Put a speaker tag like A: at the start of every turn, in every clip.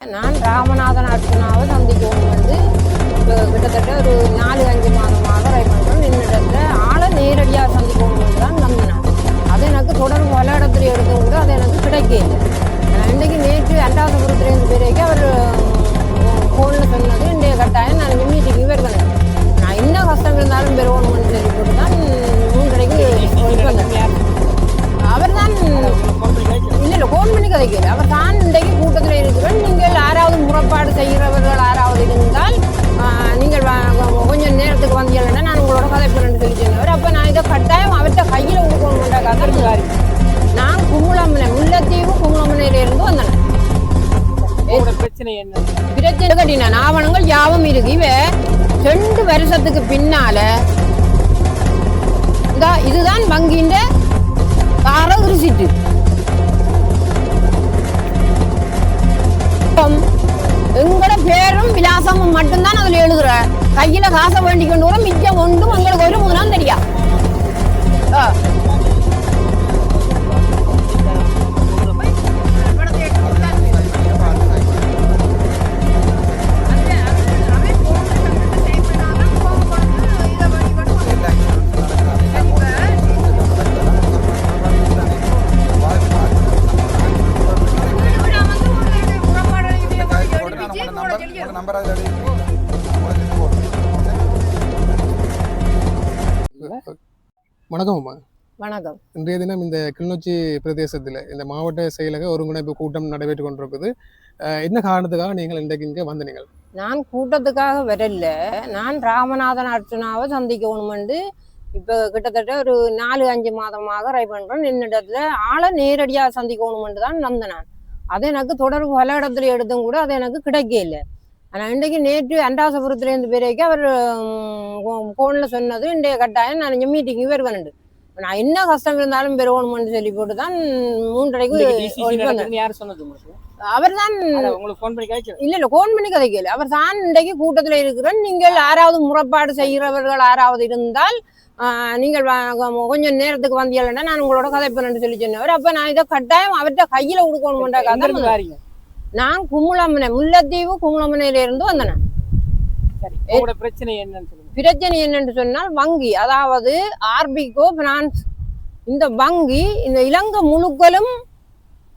A: நான் ராமநாதன் அர்ச்சனாவை சந்திக்கவும் வந்து இப்போ கிட்டத்தட்ட ஒரு நாலு அஞ்சு மாதமாக ட்ரை பண்ணுறோம் என்னிடத்துல ஆளை நேரடியாக சந்திக்கணும் தான் நம்பினேன். அது எனக்கு தொடர்பு பல இடத்துல கூட அது எனக்கு கிடைக்கல. நான் இன்றைக்கு நேற்று அண்டாசபுரத்துலேருந்து பிறகு அவர் ஃபோனில் சொன்னது இன்றைய கட்டாயம் நான் மீட்டிங் வருவேன். நான் என்ன கஷ்டம் இருந்தாலும் பெறுவோம்னு சொல்லி போட்டு தான் மூன்றரைக்கு அவர் தான் இல்ல இல்ல ஃபோன் பண்ணி கதைக்கல அவர் தான் இன்றைக்கு கூட்டத்தில் இருக்கிறேன் நீங்கள் யாராவது முறைப்பாடு செய்கிறவர்கள் யாராவது இருந்தால் நீங்கள் கொஞ்சம் நேரத்துக்கு வந்தீங்கன்னா நான் உங்களோட கதைப்பேன் சொல்லி சொன்னவர் அப்போ நான் இதை கட்டாயம் அவர்கிட்ட கையில் கொடுக்கணுன்ற கதை நான் குமுளமனை முல்லைத்தீவு குமுளமனையில இருந்து வந்தேன்.
B: பிரச்சனை என்ன?
A: பிரச்சனை கட்டின ஆவணங்கள் யாவும் இருக்கு. இவ ரெண்டு வருஷத்துக்கு பின்னால இதா இதுதான் வங்கியின் தர ரிசிட்டு எங்களோட பேரும் விலாசமும் மட்டும்தான் அதுல எழுதுற. கையில காசை வேண்டி கொண்டு வர மிச்சம் ஒன்றும் எங்களுக்கு ஒரு முதலாம் தெரியா
C: வணக்கம்
A: வணக்கம்.
C: இன்றைய தினம் இந்த கிளிநொச்சி பிரதேசத்தில் இந்த மாவட்ட செயலக ஒருங்கிணைப்பு கூட்டம் நடைபெற்று கொண்டிருக்குது. என்ன காரணத்துக்காக நீங்கள் இன்றைக்கு இங்கே வந்த நீங்கள்?
A: நான் கூட்டத்துக்காக வரல. நான் ராமநாதன் அர்ச்சனாவை சந்திக்கணுமெண்டு. இப்போ கிட்டத்தட்ட ஒரு நாலு அஞ்சு மாதமாக ட்ரை பண்ணுறேன் என்னிடத்துல ஆளை நேரடியாக சந்திக்கணுமெண்டு தான் நான். அது எனக்கு தொடர்பு பல இடத்துல எடுத்தும் கூட அது எனக்கு கிடைக்கல. ஆனால் இன்றைக்கு நேற்று அண்டாசபுரத்துலேருந்து பிறகு அவர் ஃபோனில் சொன்னது இன்றைய கட்டாயம் நான் இங்கே மீட்டிங் வருவேன் நான் என்ன கஷ்டம் இருந்தாலும் பெறுவோம்னு சொல்லி போட்டு தான் மூன்றரைக்கு.
B: யார் சொன்னது
A: அவர் தான்
B: உங்களுக்கு ஃபோன் பண்ணி கேட்கல
A: இல்ல இல்ல ஃபோன் பண்ணி கதைக்கல. அவர் தான் இன்றைக்கு கூட்டத்துல இருக்கிறேன் நீங்கள் யாராவது முறைப்பாடு செய்கிறவர்கள் யாராவது இருந்தால் ஆஹ், நீங்கள் கொஞ்சம் நேரத்துக்கு வந்தீங்கன்னா நான் உங்களோட கதைப்பேன் சொல்லி சொன்னவர். அப்ப நான் இதை கட்டாயம் அவர்கிட்ட கையில கொடுக்கணும்ன்ற
B: இருந்து
A: கதை நான் குமுளமனை முல்லைத்தீவு குமுளமனையில இருந்து வந்தேன்
B: பிரச்சனை என்னன்னு
A: பிரச்சனை என்னன்னு சொன்னால் வங்கி அதாவது ஆர்பிகோ பினான்ஸ் இந்த வங்கி இந்த இலங்கை முழுக்களும்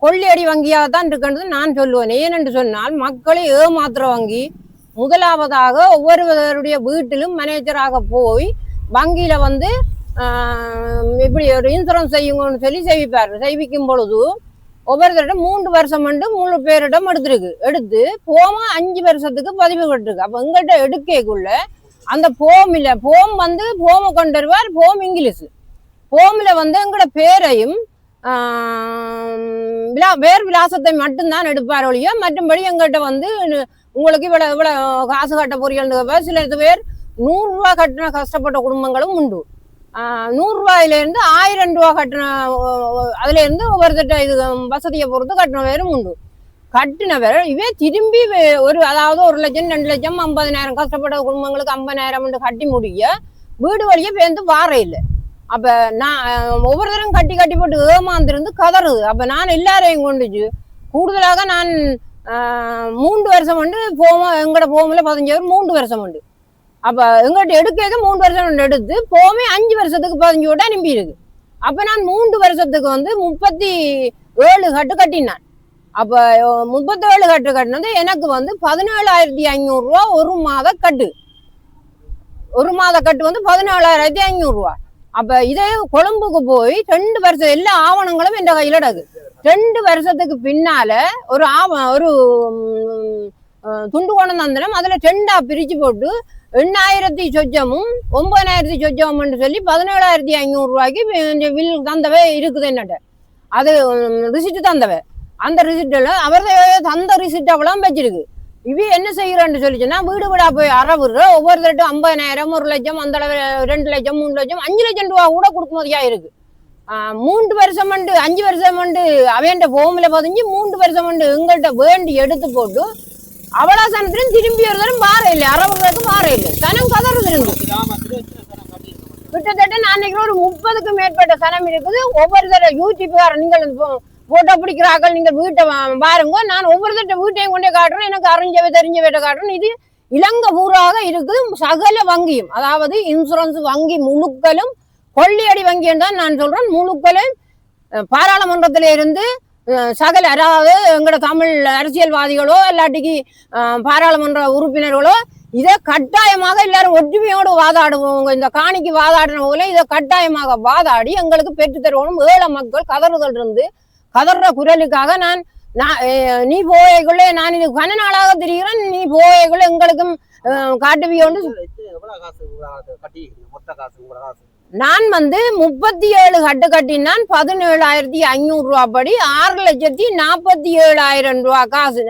A: கொள்ளையடி வங்கியாக தான் இருக்கின்றது நான் சொல்லுவேன். ஏனென்று சொன்னால் மக்களை ஏமாத்துற வங்கி முதலாவதாக ஒவ்வொருவருடைய வீட்டிலும் மேனேஜராக போய் வங்கியில வந்து இப்படி ஒரு இன்சூரன்ஸ் செய்யுங்கன்னு சொல்லி செய்விப்பார் செய்விக்கும் பொழுது ஒவ்வொருத்தரிடம் மூன்று வருஷம் வந்து மூணு பேரிடம் எடுத்துருக்கு. எடுத்து போமா அஞ்சு வருஷத்துக்கு பதிவு கட்டிருக்கு. அப்போ எங்கிட்ட எடுக்கக்குள்ள அந்த போம் இல்ல போம் வந்து போம கொண்டு வருவார் போம் இங்கிலீஷ். போம்ல வந்து எங்களோட பேரையும் விலா வேர் விலாசத்தை மட்டும்தான் எடுப்பார் ஒழிய மற்றும்படி எங்கிட்ட வந்து உங்களுக்கு இவ்வளவு இவ்வளவு காசு கட்ட பொரியல் சில பேர் நூறு கட்டின கஷ்டப்பட்ட குடும்பங்களும் உண்டு. நூறுரூவாயிலேருந்து ஆயிரம் ரூபா கட்டின அதுலேருந்து ஒவ்வொருத்தட்ட இது வசதியை பொறுத்து கட்டின பேரும் உண்டு. கட்டின பேர் இவே திரும்பி ஒரு அதாவது ஒரு லட்சம் ரெண்டு லட்சம் ஐம்பதினாயிரம் கஷ்டப்பட்ட குடும்பங்களுக்கு ஐம்பதாயிரம் கட்டி முடிய வீடு வழியே பேருந்து வார இல்லை. அப்போ நான் ஒவ்வொரு தரம் கட்டி கட்டி போட்டு ஏமாந்துருந்து கதறுது. அப்போ நான் எல்லாரையும் கொண்டுச்சு. கூடுதலாக நான் மூன்று வருஷம் உண்டு போமோ எங்கட போமில் பதினஞ்சு மூன்று வருஷம் உண்டு. அப்ப எங்கள்கிட்ட எடுக்க மூன்று வருஷம் எடுத்து போமே அஞ்சு வருஷத்துக்கு பதினஞ்சு விட்டு அனுப்பி இருக்கு. அப்ப நான் மூன்று வருஷத்துக்கு வந்து முப்பத்தி ஏழு கட்டு கட்டினான். அப்ப முப்பத்தி ஏழு கட்டு கட்டினது எனக்கு வந்து பதினேழாயிரத்தி ஐநூறு ரூபா ஒரு மாத கட்டு. ஒரு மாத கட்டு வந்து பதினேழாயிரத்தி ஐநூறு ரூபா. அப்ப இதே கொழும்புக்கு போய் ரெண்டு வருஷம் எல்லா ஆவணங்களும் என் கையில கிடக்கு. ரெண்டு வருஷத்துக்கு பின்னால ஒரு ஆவ ஒரு துண்டு கொண்டு வந்தனம் அதுல ரெண்டா பிரிச்சு போட்டு எண்ணாயிரத்தி சொச்சமும் ஒன்பதாயிரத்தி சொச்சமும்னு சொல்லி பதினேழாயிரத்தி ஐநூறு ரூபாய்க்கு வில் தந்தவை இருக்குது என்னட்ட. அது ரிசிப்ட் தந்தவை. அந்த ரிசிப்டில் அவர் தந்த ரிசிப்ட் வச்சிருக்கு. இவ என்ன செய்யறேன்னு சொல்லிச்சுன்னா வீடு வீடா போய் அறவுற ஒவ்வொருத்தருட்டும் ஐம்பதாயிரம் ஒரு லட்சம் அந்த அளவு ரெண்டு லட்சம் மூணு லட்சம் அஞ்சு லட்சம் ரூபா கூட கொடுக்கும்போதியா இருக்கு. மூன்று வருஷம் மண்டு அஞ்சு வருஷம் மண்டு அவன்கிட்ட போமில் பதிஞ்சு மூன்று வருஷம் வந்து எங்கள்கிட்ட வேண்டி எடுத்து போட்டு அவலாசனத்திலும் திரும்பி ஒரு தரம் வார இல்லை அறவுறதுக்கு வார இல்லை சனம் கதறது இருந்து கிட்டத்தட்ட நான் நினைக்கிறேன் ஒரு முப்பதுக்கும் மேற்பட்ட சனம் இருக்குது. ஒவ்வொரு தடவை யூடியூப்காரன் நீங்கள் போட்டோ பிடிக்கிறார்கள் நீங்கள் வீட்டை பாருங்க நான் ஒவ்வொரு தட்ட வீட்டையும் கொண்டே காட்டுறேன். எனக்கு அறிஞ்சவை தெரிஞ்சவட்ட காட்டுறேன். இது இலங்கை பூராக இருக்குது. சகல வங்கியும் அதாவது இன்சூரன்ஸ் வங்கி முழுக்கலும் கொள்ளியடி வங்கியும் தான் நான் சொல்றேன். முழுக்கலும் பாராளுமன்றத்திலிருந்து சகல அதாவது எங்களோட தமிழ் அரசியல்வாதிகளோ இல்லாட்டிக்கு பாராளுமன்ற உறுப்பினர்களோ இதை கட்டாயமாக எல்லாரும் ஒற்றுமையோடு வாதாடுவோங்க. இந்த காணிக்கு வாதாடின போல இதை கட்டாயமாக வாதாடி எங்களுக்கு பெற்றுத்தருவோம் ஏழை மக்கள் கதறுதல் இருந்து கதற குரலுக்காக நான் நான் நீ போயக்குள்ளே நான் இது கன நாளாக தெரிகிறேன். நீ போயக்குள்ள எங்களுக்கும் அஹ், காட்டுவியோண்டு நான் வந்து முப்பத்தி ஏழு கட்டு கட்டினான் பதினேழாயிரத்தி ஐநூறு ரூபா படி ஆறு லட்சத்தி நாற்பத்தி ஏழாயிரம் ரூபா காசு.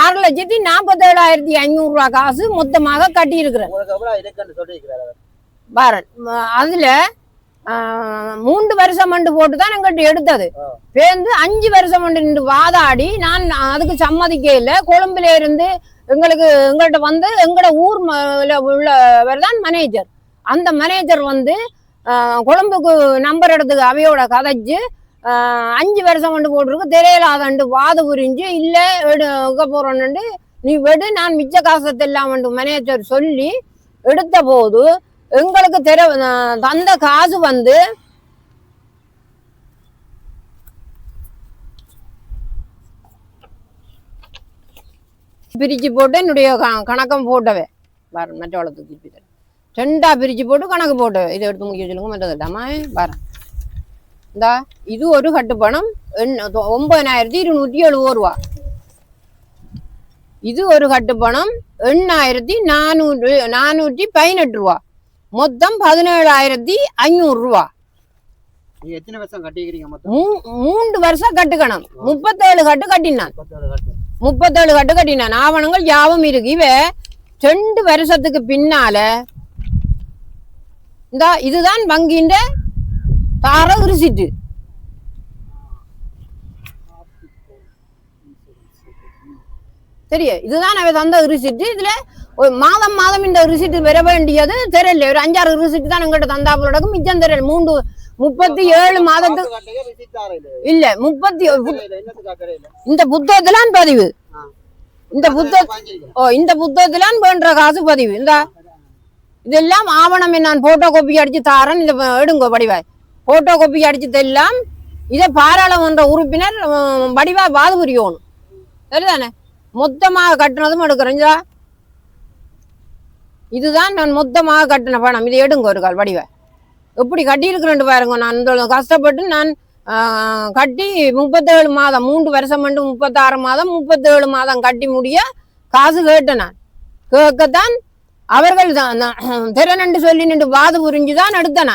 A: ஆறு லட்சத்தி நாற்பத்தி ஏழாயிரத்தி ஐநூறு ரூபா காசு மொத்தமாக கட்டியிருக்கிறேன். பாரன் அதுல மூன்று வருஷம் மண்டு போட்டு தான் எங்கிட்ட எடுத்தது. பேருந்து அஞ்சு வருஷம் மண்டு நின்று வாதாடி நான் அதுக்கு சம்மதிக்க இல்லை. கொழும்புல இருந்து எங்களுக்கு எங்கள்கிட்ட வந்து எங்களோட ஊர் உள்ளவர் தான் மேனேஜர் அந்த மேனேஜர் வந்து கொழும்புக்கு நம்பர் எடுத்துக்கு அவையோட கதைச்சு அஞ்சு வருஷம் கொண்டு போட்டிருக்கு. தெரியலாதண்டு வாது புரிஞ்சு இல்லை எடுக்க போறோன்னு நீ வெடு நான் மிச்ச காசத்தை எல்லாம் மேனேஜர் சொல்லி எடுத்த போது எங்களுக்கு தெர தந்த காசு வந்து பிரிச்சு போட்டு என்னுடைய க- கணக்கம் போட்டவே வர மற்றவளை தூக்கி தரேன் ரெண்டா பிரிச்சு போட்டு கணக்கு போட்டவே இதை எடுத்து முடிக்க சொல்லுங்க மற்றது இல்லாம. வரேன் இந்தா இது ஒரு கட்டுப்பணம். எண்ண- தொ- ஒன்பதினாயிரத்தி இருநூற்றி எழுபது ரூபா. இது ஒரு கட்டுப்பணம். எண்ணாயிரத்தி நானூறு நானூற்றி பதினெட்டு ரூபா. மொத்தம் பதினேழாயிரத்தி ஐநூறு ரூபா. மூன்று வருஷம் கட்டுக்கணும். முப்பத்தேழு கட்டு கட்டினான்.
D: முப்பத்தேழு கட்டு
A: கட்டினான் ஆவணங்கள் யாவும் இருக்கு. இவ ரெண்டு வருஷத்துக்கு பின்னால இந்த இதுதான் வங்கின்ற தார ரிசிட்டு சரியா இதுதான் அவ தந்த ரிசிட்டு இதுல ஒரு மாதம் மாதம் இந்த ரிசிட் வர வேண்டியது தெரியல. ஒரு அஞ்சாறு ரிசிட் தான் எங்கிட்ட தந்தாப்புல மிச்சம் தெரியல. மூன்று முப்பத்தி ஏழு மாதத்துக்கு
D: இல்ல.
A: முப்பத்தி. இந்த புத்தகத்திலான் பதிவு. இந்த
D: வாங்கிக்கிறேன்.
A: ஓ இந்த புத்தகத்திலான் வேண்ட காசு பதிவு. இந்த இதெல்லாம் ஆவணம் நான் போட்டோ காப்பி அடிச்சு தாரேன். ப- எடுங்க வடிவாய். போட்டோ காப்பி அடிச்சதெல்லாம் இதை பாராளுமன்ற உறுப்பினர் வடிவா வாது புரியணும் சரிதானே? மொத்தமாக கட்டினதும் எடுக்கிறேன். இதா இதுதான் நான் மொத்தமாக கட்டின பணம். இதை எடுங்க ஒரு கால் வடிவாய். எப்படி கட்டியிருக்கிறேன் பாருங்க நான் இந்த கஷ்டப்பட்டு நான் கட்டி முப்பத்தேழு மாதம் மூன்று வருஷம் மட்டும் முப்பத்தாறு மாதம் முப்பத்தேழு மாதம் கட்டி முடிய காசு கேட்டேன் நான். கேட்கத்தான் அவர்கள் தான் திறனண்டு சொல்லி நின்று வாது புரிஞ்சு தான் எடுத்தேன்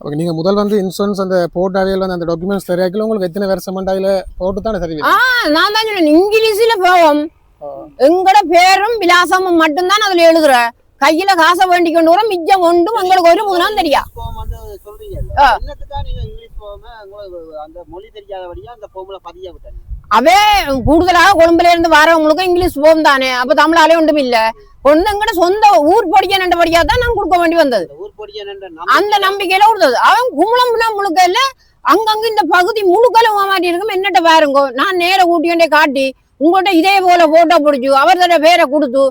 C: ஓகே நீங்க முதல் வந்து இன்சூரன்ஸ் அந்த போட்டாவையில் வந்து அந்த டாக்குமெண்ட்ஸ் தெரியாக்கல உங்களுக்கு எத்தனை வருஷம் அதில் போட்டு தானே தருவீங்க
A: ஆ நான் தான் சொன்னேன் இங்கிலீஷ்ல போவோம். எங்கட பேரும் விலாசமும் மட்டும்தான் அதுல எழுதுற. கையில காசை வேண்டி கொண்டு வர மிச்சம் ஒன்றும் உங்களுக்கு ஒரு முதலாம் தெரியா? அவே கூடுதலாக கொழும்புல இருந்து வரவங்களுக்கு இங்கிலீஷ் போகும் தானே. அப்ப தமிழாலே ஒன்றும் இல்ல. ஒண்ணு எங்கட சொந்த ஊர் படிக்க நண்டபடியா தான் நான் கொடுக்க வேண்டி வந்தது.
D: அந்த
A: நம்பிக்கையில கொடுத்தது. அவன் கும்பலம் முழுக்க இல்ல அங்கங்க இந்த பகுதி முழுக்கலும் மாட்டி இருக்கும். என்னட்ட பாருங்க. நான் நேர கூட்டியண்டே காட்டி உங்கள்கிட்ட இதே போல போட்டோ பிடிச்சு அவர்தோட பேரை கொடுத்து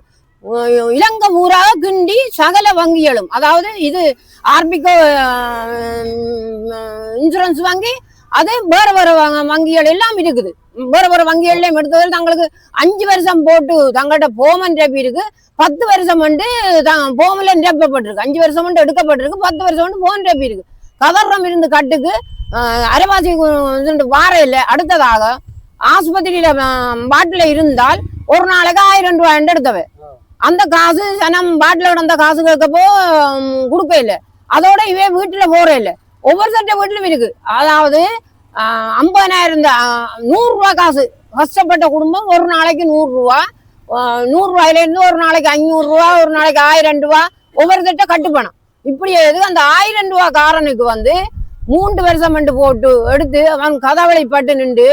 A: இலங்கை ஊராக கிண்டி சகல வங்கிகளும் அதாவது இது ஆர்பிகோ இன்சூரன்ஸ் வங்கி அது வேற வேற வங்க- வங்கிகள் எல்லாம் இருக்குது. வேற வேற வங்கிகள்லயும் எடுத்ததில் தங்களுக்கு அஞ்சு வருஷம் போட்டு தங்கள்கிட்ட போமன் ரேப்பி இருக்கு. பத்து வருஷம் வந்து போமில் நிரப்பப்பட்டிருக்கு. அஞ்சு வருஷம் வந்து எடுக்கப்பட்டிருக்கு. பத்து வருஷம் வந்து போன் ரேப்பி இருக்கு. கதர்றம் இருந்து கட்டுக்கு அரைவாசி வார இல்லை அடுத்ததாக ஆஸ்பத்திரியில பாட்டில இருந்தால் ஒரு நாளைக்கு ஆயிரம் ரூபாய் எடுத்தவை. அந்த காசு ஜனம் பாட்டில கிடந்த காசு கேட்கப்போ கொடுக்க இல்லை. அதோட இவே வீட்டில் போகிற இல்லை. ஒவ்வொரு சட்ட வீட்டிலும் இருக்கு. அதாவது ஐம்பதனாயிரம் ஐம்பதாயிரம் இந்த, காசு. கஷ்டப்பட்ட குடும்பம் ஒரு நாளைக்கு நூறுரூவா நூறுரூவாயிலேருந்து ஒரு நாளைக்கு ஐநூறுரூவா ஒரு நாளைக்கு ஆயிரம் ரூபா. ஒவ்வொரு திட்ட கட்டுப்பணம். இப்படி எது அந்த ஆயிரம் ரூபா காரனுக்கு வந்து மூன்று வருஷம் மண்டு போட்டு எடுத்து அவன் கதவளை பட்டு நின்று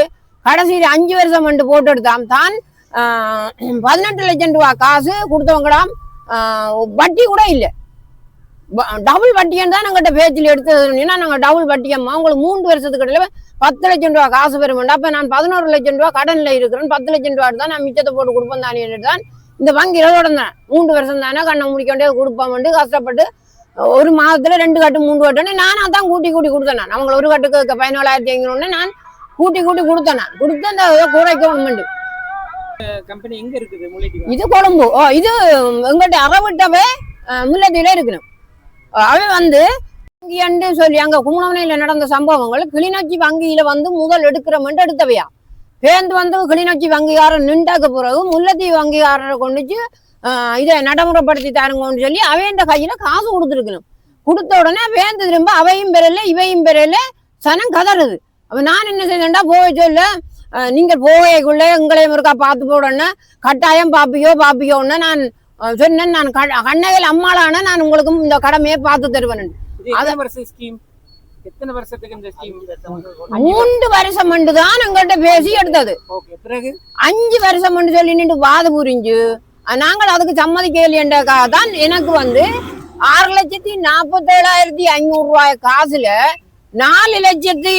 A: கடைசியில் அஞ்சு வருஷம் மண்டு போட்டு எடுத்தான். தான் பதினெட்டு லட்சம் ரூபா காசு கொடுத்தவங்களாம் ஆஹ், வட்டி கூட இல்லை. டபுள் வட்டியன் தான் நாங்கள் பேச்சில் எடுத்ததுன்னா நாங்கள் டபுள் வட்டியம்மா உங்களுக்கு மூன்று வருஷத்துக்கு இடையில பத்து லட்சம் ரூபா காசு பெறுமெண்டா அப்போ நான் பதினோரு லட்சம் ரூபா கடனில் இருக்கிறேன் பத்து லட்சம் ரூபா தான் நான் மிச்சத்தை போட்டு கொடுப்பேன் தானே தான் இந்த வங்கியில தொடர்ந்தேன் மூன்று வருஷம் தானே கண்ணை முடிக்க வேண்டியது கொடுப்போம்ட்டு கஷ்டப்பட்டு ஒரு மாதத்துல ரெண்டு கட்டு மூன்று கட்டுன்னு நானா தான் கூட்டி கூட்டி கொடுத்தேன் நான். அவங்களை ஒரு கட்டுக்கு பதினோலாயிரத்தி ஐநூறுன்னு நான் கூட்டி கூட்டி கொடுத்தேன் நான். கொடுத்து அந்த குறைக்கணுமெண்டு
B: கம்பெனி எங்க இருக்குது? முல்லைத்தீவு
A: இது கொழும்பு. ஓ இது எங்கள்கிட்ட அறவிட்டவே முல்லத்தீவில இருக்கணும் அவன் வந்து வங்கியன்று சொல்லி அங்க கும்பகோணையில நடந்த சம்பவங்கள் கிளிநொச்சி வங்கியில வந்து முதல் எடுக்கிறமெண்டு எடுத்தவையா? பேந்து வந்து கிளிநொச்சி வங்கிகாரன் நின்றாக்க பிறகு முல்லத்தீவு வங்கிகாரரை கொண்டுச்சு ஆஹ் இதை நடைமுறைப்படுத்தி தாருங்கன்னு சொல்லி அவன் கையில காசு கொடுத்துருக்கணும். கொடுத்த உடனே வேந்து திரும்ப அவையும் பெறல இவையும் பெறல சனம் கதறுது. அப்ப நான் என்ன செய்தேன்டா போக சொல்ல ஆஹ் நீங்க போகைக்குள்ள எங்களையும் இருக்கா பார்த்து போடணும் கட்டாயம் பாப்பியோ பாப்பியோன்னு நான் சொன்னேன். நான் கண்ணகையில் அம்மாளான நான் உங்களுக்கு இந்த கடமையை பார்த்து தருவேன்.
B: வருஷம்
A: மூன்று வருஷம் தான் எங்கள்கிட்ட பேசி எடுத்தது. அஞ்சு வருஷம் சொல்லி நின்று வாது புரிஞ்சு நாங்கள் அதுக்கு சம்மதிக்கலையன்றக்காக தான் எனக்கு வந்து ஆறு லட்சத்தி நாற்பத்தேழாயிரத்தி ஐநூறு ரூபாய் காசுல நாலு லட்சத்தி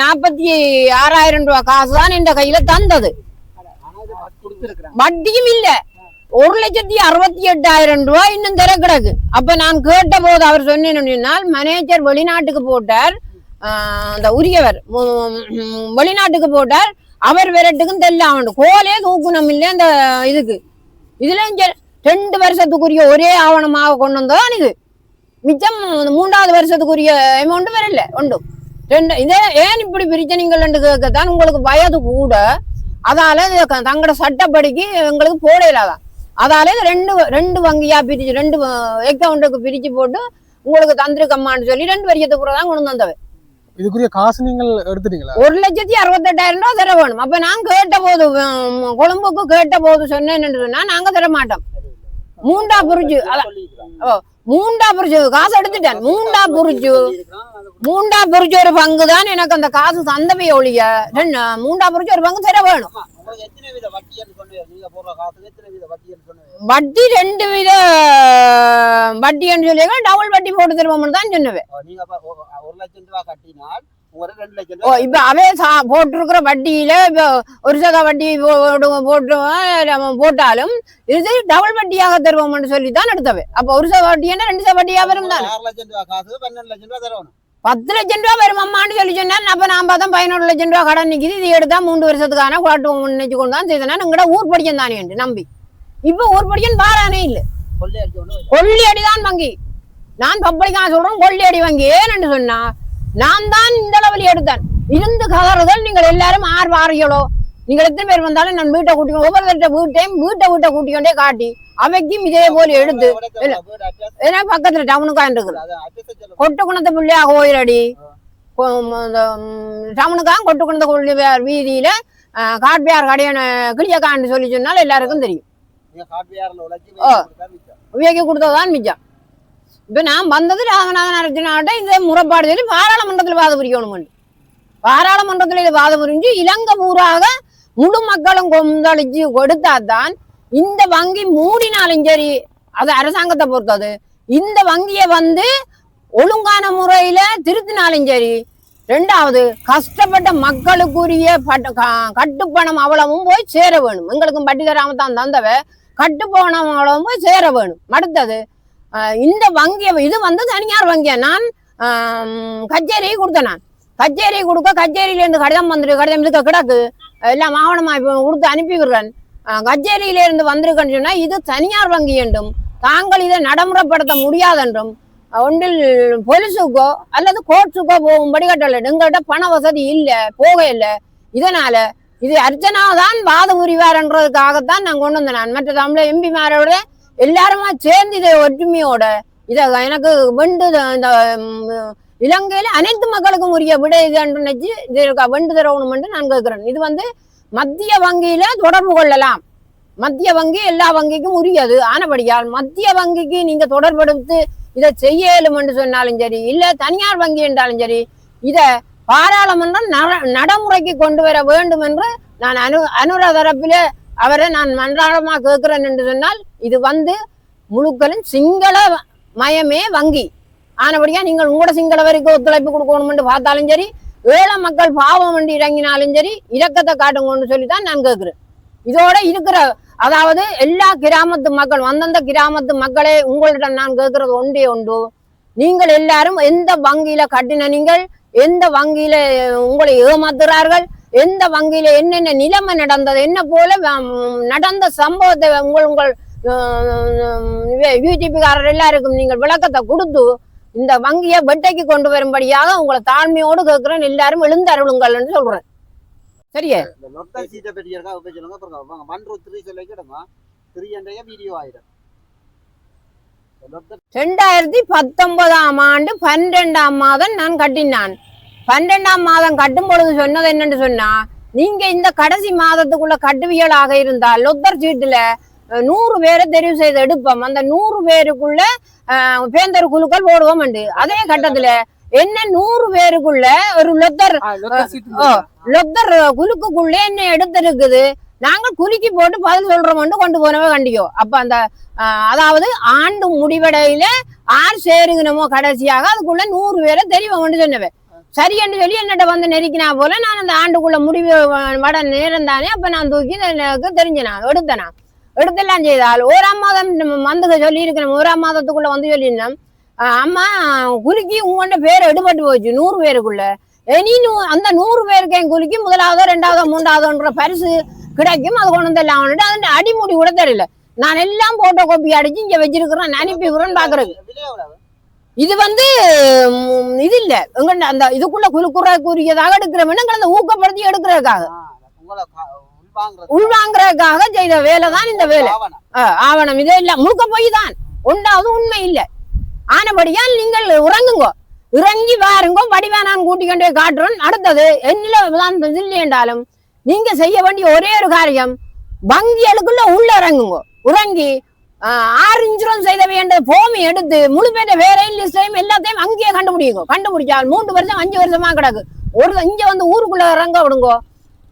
A: நாற்பத்தி ஆறாயிரம் ரூபாய் காசு தான் இந்த கையில தந்தது. வட்டியும் இல்ல. ஒரு லட்சத்தி அறுபத்தி எட்டாயிரம் ரூபாய் இன்னும் திற கிடக்கு. அப்ப நான் கேட்ட போது அவர் சொன்னால் மேனேஜர் வெளிநாட்டுக்கு போட்டார். ஆஹ் அந்த உரியவர் வெளிநாட்டுக்கு போட்டார். அவர் விரட்டுக்கும் தெரியல கோலே தூக்குணம் இல்லை அந்த இதுக்கு. இதுல ரெண்டு வருஷத்துக்குரிய ஒரே ஆவணமாக கொண்டு வந்ததான் இது மிச்சம் மூன்றாவது வருஷத்துக்குரிய அமௌண்ட் வரல உண்டு ரெண்டு இதே ஏன் இப்படி பிரச்சனைகள் கேட்கத்தான் உங்களுக்கு வயது கூட. அதால தங்களோட சட்டப்படிக்கு எங்களுக்கு போடையிலாதான் அதால இது ரெண்டு ரெண்டு வங்கியா பிரிச்சு ரெண்டு அக்கௌண்ட்டுக்கு பிரிச்சு போட்டு உங்களுக்கு தந்திருக்கம்மான்னு சொல்லி ரெண்டு வருஷத்துக்கு தான் கொண்டு வந்தவன்.
C: இதுக்குரிய காசு நீங்கள் எடுத்துட்டீங்களா?
A: ஒரு லட்சத்தி அறுபத்தெட்டாயிரம் ரூபாய் தர வேணும். அப்ப நான் கேட்ட போது கொழும்புக்கு கேட்ட போது சொன்னேன்னு சொன்னா நாங்க தர மாட்டோம் மூண்டா புரிஞ்சு அத- மூண்டா புரிஞ்சு காசு எடுத்துட்டேன். மூண்டா புரிஞ்சு. மூண்டா புரிஞ்சு ஒரு பங்கு தான் எனக்கு அந்த காசு தந்தவை ஒழிய. ரெண்டு மூண்டா புரிஞ்சு ஒரு பங்கு தர வேணும். வட்டி ரெண்டு வித வட்டின்னு சொல்லி டபுள் வட்டி போட்டு தருவோம்னு தான் சொன்னவேன் இப்ப அவே சா- போட்டிருக்கிற வட்டியில ஒரு சக வட்டி போட்டு நம்ம போட்டாலும் இது டபுள் வட்டியாக தருவோம்னு சொல்லி தான் எடுத்தவை அப்ப ஒரு சக வட்டி என்ன ரெண்டு சக வட்டியா வரும் தான்? பத்து லட்சம் ரூபா வரும் அம்மான்னு சொல்லி சொன்னா அப்ப நான் பார்த்தா பதினோரு லட்சம் ரூபா கடன் நிக்குது. இது எடுத்தா மூன்று வருஷத்துக்கான குவாட்டுவோம் நினைச்சு கொண்டு தான் செய்தனா எங்கட ஊர் படிக்கன் தானே நம்பி. இப்ப ஊர் படிக்கன் வாரானே இல்ல.
D: கொள்ளை அடிச்சு ஒண்ணு
A: கொள்ளையடி தான் வங்கி. நான் பப்ளிக்கா சொல்றேன் கொள்ளையடி வங்கி ஏன்னு சொன்னா நான் தான் இந்த லெவலில் எடுத்தேன் இருந்து கதறுதல் நீங்கள் எல்லாரும் ஆறு வாரியலோ நீங்கள் எத்தனை பேர் வந்தாலும் நான் வீட்டை கூட்டி ஒவ்வொருத்தட்ட வீட்டையும் வீட்டை வீட்டை கூட்டிக்கொண்டே காட்டி அவைக்கும் இதே போல எடுத்து இல்ல. ஏன்னா பக்கத்துல டவுனுக்கா இருக்குது கொட்டுக்குணத்தை பிள்ளையா கோயிலடி டவுனுக்கா கொட்டுக்குணத்தை கொள்ளி வீதியில காட்பியார் கடையான கிளியக்கான்னு சொல்லி சொன்னால் எல்லாருக்கும் தெரியும். உபயோகி கொடுத்ததான் மிச்சம் இப்ப நான் வந்தது ராமநாதன் அரசினாட்ட இந்த முறைப்பாடு சொல்லி பாராளுமன்றத்தில் வாத புரியணும் பாராளுமன்றத்தில் இது வாத புரிஞ்சு இலங்கை பூராக முழு மக்களும் கொந்தளிச்சு கொடுத்தாதான் இந்த வங்கி மூடினாலும் சரி அது அரசாங்கத்தை பொறுத்தது. இந்த வங்கியை வந்து ஒழுங்கான முறையில திருத்தினாலும் சரி ரெண்டாவது கஷ்டப்பட்ட மக்களுக்குரிய பட்ட கட்டுப்பணம் அவ்வளவும் போய் சேர வேணும். எங்களுக்கும் பட்டி தராம தான் தந்தவ கட்டுப்பணம் அவ்வளவும் போய் சேர வேணும். அடுத்தது இந்த வங்கியை இது வந்து தனியார் வங்கியா நான் கச்சேரியை கொடுத்தேன் நான். கச்சேரி கொடுக்க கச்சேரியிலேருந்து கடிதம் வந்துரு கடிதம் இருக்க கிடக்கு. எல்லாம் ஆவணமா இப்போ கொடுத்து அனுப்பிவிடுறேன். கச்சேரியிலேருந்து வந்திருக்கேன்னு சொன்னால் இது தனியார் வங்கி என்றும் தாங்கள் இதை நடைமுறைப்படுத்த முடியாதென்றும் ஒன்றில் போலீஸுக்கோ அல்லது கோர்ட்ஸுக்கோ போகும்படி கட்டல எங்கள்கிட்ட பண வசதி இல்லை போக இல்லை. இதனால இது அர்ச்சனா தான் வாத புரிவார்ன்றதுக்காகத்தான் நான் கொண்டு வந்தேன் நான். மற்ற தமிழ எம்பிமாரோட எல்லாருமா சேர்ந்து இதை ஒற்றுமையோட இதை எனக்கு வெண்டு இந்த இலங்கையில அனைத்து மக்களுக்கும் உரிய விட இதுன்னு நினைச்சு இது இருக்கா வெண்டு தரணும்னு நான் கேட்கிறேன். இது வந்து மத்திய வங்கியில தொடர்பு கொள்ளலாம். மத்திய வங்கி எல்லா வங்கிக்கும் உரியது. ஆனபடியால் மத்திய வங்கிக்கு நீங்க தொடர்படுத்து இதை செய்யலும் என்று சொன்னாலும் சரி இல்ல தனியார் வங்கி என்றாலும் சரி இத பாராளுமன்றம் நட- நடைமுறைக்கு கொண்டு வர வேண்டும் என்று நான் அனு அனுர தரப்பிலே அவரை நான் மன்றாடமாக கேட்கிறேன் என்று சொன்னால் இது வந்து முழுக்களும் சிங்கள மயமே வங்கி. ஆனபடியா நீங்கள் உங்களோட சிங்களவருக்கு ஒத்துழைப்பு கொடுக்கணும்னு பார்த்தாலும் சரி ஏழை மக்கள் பாவம் என்று இறங்கினாலும் சரி இரக்கத்தை காட்டுங்கன்னு சொல்லி தான் நான் கேட்குறேன். இதோட இருக்கிற அதாவது எல்லா கிராமத்து மக்கள் அந்தந்த கிராமத்து மக்களே உங்களிடம் நான் கேட்கறது ஒன்றே உண்டு நீங்கள் எல்லாரும் எந்த வங்கியில கட்டின நீங்கள் எந்த வங்கியில உங்களை ஏமாத்துறார்கள் எந்த வங்கியில என்னென்ன நிலைமை நடந்தது என்ன போல நடந்த சம்பவத்தை உங்கள் உங்கள் யூடிபிக்காரர் எல்லாருக்கும் நீங்கள் விளக்கத்தை கொடுத்து இந்த வங்கியை வெட்டைக்கு கொண்டு வரும்படியாக உங்களை தாழ்மையோடு கேட்கிறேன். எல்லாரும் எழுந்தருளுங்கள்னு சொல்றேன். சரியா? ரெண்டாயிரத்தி பத்தொன்பதாம் ஆண்டு பன்னிரெண்டாம் மாதம் நான் கட்டினான். பன்னிரெண்டாம் மாதம் கட்டும் பொழுது சொன்னது என்னன்னு சொன்னா நீங்க இந்த கடைசி மாதத்துக்குள்ள கட்டுவியலாக இருந்தால் லொத்தர் சீட்டுல நூறு பேரை தெரிவு செய்து எடுப்போம். அந்த நூறு பேருக்குள்ள பேந்தர் குழுக்கள் போடுவோம் அதே கட்டத்துல என்ன நூறு பேருக்குள்ள ஒரு லொத்தர் லொத்தர் குலுக்குக்குள்ளே என்ன எடுத்திருக்குது? நாங்க குலுக்கி போட்டு பதில் சொல்றோம்னு கொண்டு போனவே கண்டியோ. அப்ப அந்த அதாவது ஆண்டு முடிவடையில ஆர் சேருகணுமோ கடைசியாக அதுக்குள்ள நூறு பேரை தெரிவோம்னு சொன்னவன் சரியன்னு சொல்லி என்னட்ட வந்து நெருக்கினா போல நான் அந்த ஆண்டுக்குள்ள முடிவு வட நேரம் தானே அப்ப நான் தூக்கி எனக்கு தெரிஞ்சனா? எடுத்தனா? எடுத்தெல்லாம் செய்தால் ஓராம் மாதம் வந்துக சொல்லி இருக்கிறேன். ஓராம் மாதத்துக்குள்ள வந்து சொல்லியிருந்தோம் அம்மா குலுக்கி உங்கள்கிட்ட பேர் எடுபட்டு போச்சு நூறு பேருக்குள்ள. இனி நூ- அந்த நூறு பேருக்கு என் குலுக்கி முதலாவதோ ரெண்டாவதோ மூன்றாவதோன்ற பரிசு கிடைக்கும். அது கொண்டு வந்து எல்லாம் வந்துட்டு அதன் அடிமுடி கூட தெரியல. நான் எல்லாம் போட்டோ காப்பி அடிச்சு இங்க வச்சிருக்கிறேன் அனுப்பி விடுறேன் பாக்குறது. இது வந்து இது இல்ல. எங்க அந்த இதுக்குள்ள குறுக்குறக்குரியதாக எடுக்கிறவன் அந்த ஊக்கப்படுத்தி எடுக்கிறதுக்காக? உள்வாங்குறதுக்காக செய்த வேலை தான் இந்த வேலை.
D: ஆவணம்.
A: இதே இல்ல. முழுக்க போய் தான். ஒன்றாவது உண்மை இல்ல. ஆனபடியால் நீங்கள் இறங்குங்க. இறங்கி வாருங்க. வடிவா நான் கூட்டி கொண்டு போய் காட்டுறேன். அடுத்தது என்னில தான் இல்லை என்றாலும் நீங்க செய்ய வேண்டிய ஒரே ஒரு காரியம் வங்கிகளுக்குள்ள உள்ள இறங்குங்க. இறங்கி ஆஹ், ஆறு இன்சூரன்ஸ் செய்த வேண்டிய போமி எடுத்து முழு பேர் வேற லிஸ்டையும் எல்லாத்தையும் அங்கேயே கண்டுபிடிக்கும் கண்டுபிடிச்சால் மூன்று வருஷம் அஞ்சு வருஷமா கிடக்கு. ஒரு இங்க வந்து ஊருக்குள்ள இறங்க விடுங்கோ.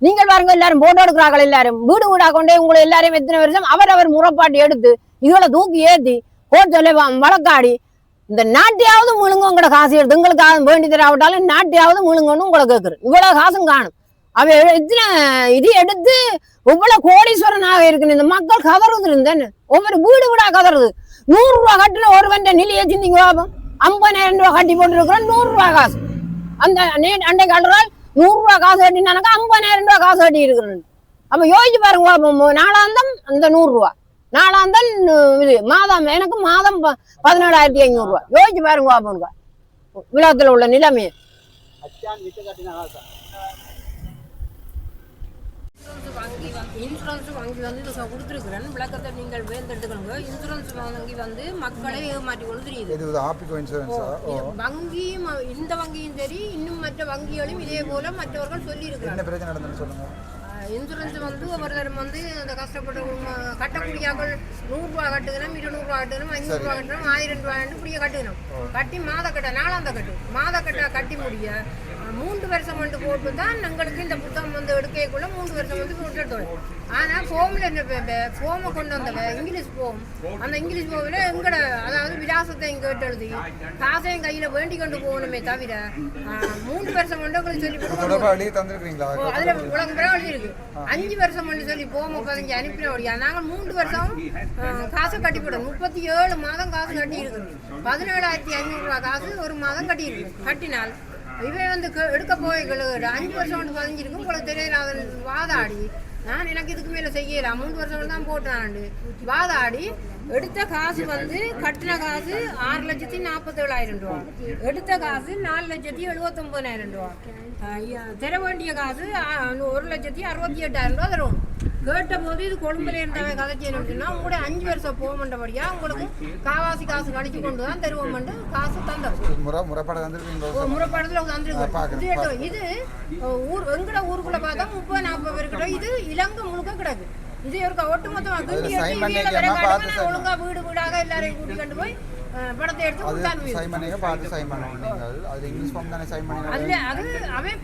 A: நீங்கள் பாருங்க எல்லாரும் போட்டோ எடுக்கிறார்கள் எல்லாரும். வீடு வீடா கொண்டே உங்களை எல்லாரையும் எத்தனை வருஷம் அவர் அவர் முறைப்பாட்டு எடுத்து இதுகளை தூக்கி ஏத்தி கோர்ட்டில் வழக்காடி. இந்த நாட்டையாவது முழுங்க உங்களோட காசு எடுத்து உங்களுக்கு வேண்டி தராவிட்டாலும் நாட்டையாவது முழுங்கன்னு உங்களை கேட்குறேன் இவ்வளவு காசும் காணும். அவ இத்தனை இது எடுத்து இவ்வளவு கோடீஸ்வரனாக இருக்குன்னு இந்த மக்கள் கதறுது இருந்தேன்னு. ஒவ்வொரு வீடு வீடா கதறுது. நூறு ரூபா கட்டுன ஒருவன் நிலையை சிந்திங்க பாபம் ஐம்பதாயிரம் ரூபா கட்டி போட்டுருக்கிறோம் நூறு ரூபா காசு. அந்த நே- அண்டை கட்டுறால் நூறு ரூபா காசு கட்டினாக்கா ஐம்பதாயிரம் ரூபா காசு கட்டி இருக்கிறேன். அப்ப யோசிச்சு பாருங்க பாபம் நாலாந்தம் அந்த நூறு ரூபா. நாலாந்தம் இது மாதம் எனக்கு மாதம் பதினேழாயிரத்தி ஐநூறுரூவா யோசிச்சு பாருங்க பாபம் விழாத்துல உள்ள
D: நிலைமையை. தான்
A: வங்கி வந்து இன்சூரன்ஸ் வங்கி வந்து இது கொடுத்துருக்குறேன் விளக்கத்தை நீங்கள் வேந்தெடுத்துக்கணுங்க இன்சூரன்ஸ் வங்கி வந்து மக்களை ஏமாற்றி கொண்டு தெரியுது.
E: இது ஆப்பிகோ இன்சூரன்ஸா
A: வங்கியும் இந்த வங்கியும் சரி இன்னும் மற்ற வங்கிகளும் இதே போல மற்றவர்கள் சொல்லி
E: என்ன பிரச்சனை நடந்துன்னு சொல்லுங்க.
A: இன்சூரன்ஸ் வந்து ஒரு தரம் வந்து அந்த கஷ்டப்பட்ட உம், கட்டக்கூடியாக்கள் நூறுரூவா கட்டுக்கணும் இருநூறுவா கட்டணும் ஐநூறுரூவா கட்டணும் ஆயிரம் ரூபாய் இப்படியே கட்டுக்கணும் கட்டி மாத கட்ட நாலாந்த கட்டு மாத கட்ட கட்டி முடிய மூன்று வருஷம் வந்து போட்டு தான் எங்களுக்கு இந்த புத்தகம் வந்து எடுக்கக்குள்ள மூன்று வருஷம் வந்து போட்டுட்டோம் ஆனால் ஃபோமில் என்ன ஃபோமை கொண்டு வந்தவ இங்கிலீஷ் ஃபோம் அந்த இங்கிலீஷ் ஃபோமில் எங்கட அதாவது விலாசத்தை இங்கே எழுதி காசையும் கையில் வேண்டி கொண்டு போகணுமே தவிர மூன்று வருஷம் வந்து உங்களுக்கு சொல்லி அதுல உலகம் எழுதியிருக்கு. அஞ்சு வருஷம் பண்ணி சொல்லி போம பதினஞ்சு அனுப்பினோடியா நாங்க மூன்று வருஷம் காசு கட்டி போடுறோம் முப்பத்தி ஏழு மாதம் காசு கட்டி இருக்குது பதினேழாயிரத்தி ஐநூறு ரூபாய் காசு ஒரு மாதம் கட்டி இருக்கு கட்டினால் இவன் வந்து எடுக்க போய் கேளு அஞ்சு வருஷம் ஒன்று பதிஞ்சிருக்கு உங்களுக்கு தெரியல அவர் வாதாடி. நான் எனக்கு இதுக்கு மேலே செய்யலாம் மூணு வருஷம் தான் போட்டாண்டு. வாதாடி எடுத்த காசு வந்து கட்டின காசு ஆறு லட்சத்தி நாற்பத்தேழாயிரம் ரூபா. எடுத்த காசு நாலு லட்சத்தி எழுபத்தொம்பதாயிரம் ரூபா. தர வேண்டிய காசு ஒரு லட்சத்தி அறுபத்தி எட்டாயிரம் ரூபா தரும். கேட்ட போது இது கொழும்புல இருந்தவன் கதைச்சேன்னு சொன்னா உங்களுடைய அஞ்சு வருஷம் போகமண்டபடியா உங்களுக்கு காவாசி காசு கழிச்சு கொண்டு தான் தருவோம்ட்டு காசு தந்தோம். முறைப்பாடத்துல தந்துருக்கு இது ஊர் எங்கட ஊருக்குள்ள பார்த்தா முப்பது நாற்பது பேர் கிட்ட இது இலங்கை முழுக்க கிடக்கு. இது ஒரு ஒட்டுமொத்தமா கிண்டி
E: sign
A: எடுத்து
E: பண்ணிக்க,
A: இவியல வர
E: அம்மா,
A: காட்டுங்க,
E: பார்த்து
A: நான்
E: sign
A: ஒழுங்கா வீடு வீடாக எல்லாரையும் கூட்டி கொண்டு போய் படத்தை எடுத்து
E: அது
A: கொடுத்தாங்க
E: சைன் பண்ணீங்க பார்த்து சைன் பண்ணணும் நீங்கள் அது இங்கிலீஷ் ஃபார்ம் தானே சைன் பண்ணீங்க
A: அதுல அது அவன்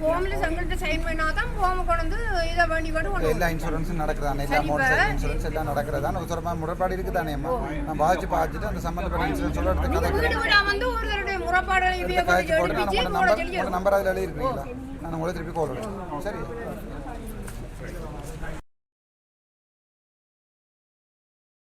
A: சைன் பண்ணாதான் போம கொண்டு வந்து இதை வேண்டி கொண்டு கொண்டு
E: எல்லா இன்சூரன்ஸும் நடக்குதானே எல்லா மோட்டர் இன்சூரன்ஸ் எல்லாம் நடக்கிறதான ஒரு சொரமா முறைப்பாடு இருக்குதானே அம்மா நான் பாதிச்சு பார்த்துட்டு அந்த சம்மந்தப்பட்ட இன்சூரன்ஸ் சொல்ல எடுத்து
A: வீடு வீடா வந்து ஒருத்தருடைய போட்டு
E: உங்களோட உங்களோட நம்பர் அதில் எழுதிருக்கீங்களா நான் உங்களை திருப்பி கால் பண்ணுறேன் சரி